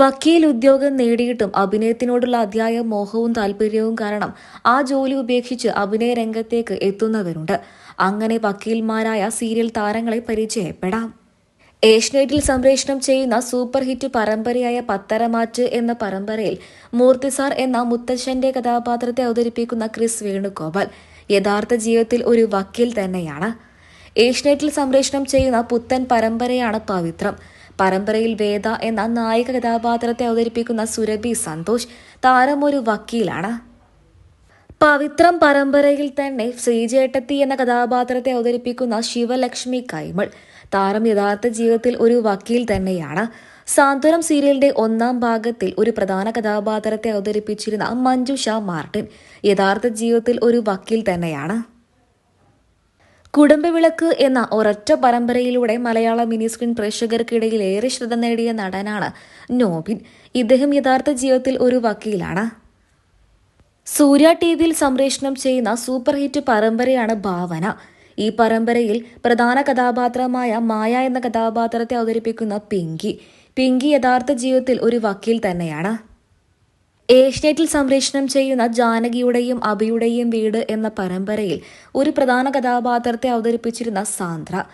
വക്കീൽ ഉദ്യോഗം നേടിയിട്ടും അഭിനയത്തിനോടുള്ള അതിയായ മോഹവും താല്പര്യവും കാരണം ആ ജോലി ഉപേക്ഷിച്ച് അഭിനയ രംഗത്തേക്ക് എത്തുന്നവരുണ്ട്. അങ്ങനെ വക്കീൽമാരായ സീരിയൽ താരങ്ങളെ പരിചയപ്പെടാം. ഏഷ്യനെറ്റിൽ സംപ്രേഷണം ചെയ്യുന്ന സൂപ്പർ ഹിറ്റ് പരമ്പരയായ പത്തരമാറ്റ് എന്ന പരമ്പരയിൽ മൂർത്തിസാർ എന്ന മുത്തശ്ശന്റെ കഥാപാത്രത്തെ അവതരിപ്പിക്കുന്ന ക്രിസ് വേണുഗോപാൽ യഥാർത്ഥ ജീവിതത്തിൽ ഒരു വക്കീൽ തന്നെയാണ്. ഏഷ്യനെറ്റിൽ സംപ്രേഷണം ചെയ്യുന്ന പുത്തൻ പരമ്പരയാണ് പവിത്രം. പരമ്പരയിൽ വേദ എന്ന നായിക കഥാപാത്രത്തെ അവതരിപ്പിക്കുന്ന സുരഭി സന്തോഷ് താരം ഒരു വക്കീലാണ്. പവിത്രം പരമ്പരയിൽ തന്നെ ശ്രീജേട്ടത്തി എന്ന കഥാപാത്രത്തെ അവതരിപ്പിക്കുന്ന ശിവലക്ഷ്മി കൈമൾ താരം യഥാർത്ഥ ജീവിതത്തിൽ ഒരു വക്കീൽ തന്നെയാണ്. സാന്ത്വനം സീരിയലിന്റെ ഒന്നാം ഭാഗത്തിൽ ഒരു പ്രധാന കഥാപാത്രത്തെ അവതരിപ്പിച്ചിരുന്ന മഞ്ജുഷ മാർട്ടിൻ യഥാർത്ഥ ജീവിതത്തിൽ ഒരു വക്കീൽ തന്നെയാണ്. കുടുംബവിളക്ക് എന്ന ഒരൊറ്റ പരമ്പരയിലൂടെ മലയാള മിനി സ്ക്രീൻ പ്രേക്ഷകർക്കിടയിൽ ഏറെ ശ്രദ്ധ നേടിയ നടനാണ് നോബിൻ. ഇദ്ദേഹം യഥാർത്ഥ ജീവിതത്തിൽ ഒരു വക്കീലാണ്. സൂര്യ ടി വിയിൽ സംപ്രേഷണം ചെയ്യുന്ന സൂപ്പർ ഹിറ്റ് പരമ്പരയാണ് ഭാവന. ഈ പരമ്പരയിൽ പ്രധാന കഥാപാത്രമായ മായ എന്ന കഥാപാത്രത്തെ അവതരിപ്പിക്കുന്ന പിങ്കി. പിങ്കി യഥാർത്ഥ ജീവിതത്തിൽ ഒരു വക്കീൽ തന്നെയാണ്. ഏഷ്യനെറ്റിൽ സംപ്രേഷണം ചെയ്യുന്ന ജാനകിയുടെയും അഭിയുടെയും വീട് എന്ന പരമ്പരയിൽ ഒരു പ്രധാന കഥാപാത്രത്തെ അവതരിപ്പിച്ചിരുന്ന സാന്ദ്ര.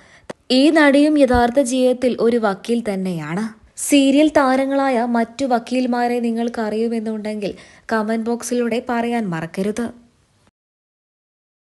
ഈ നടിയും യഥാർത്ഥ ജീവിതത്തിൽ ഒരു വക്കീൽ തന്നെയാണ്. സീരിയൽ താരങ്ങളായ മറ്റു വക്കീൽമാരെ നിങ്ങൾക്ക് അറിയുമെന്നുണ്ടെങ്കിൽ കമന്റ് ബോക്സിലൂടെ പറയാൻ മറക്കരുത്.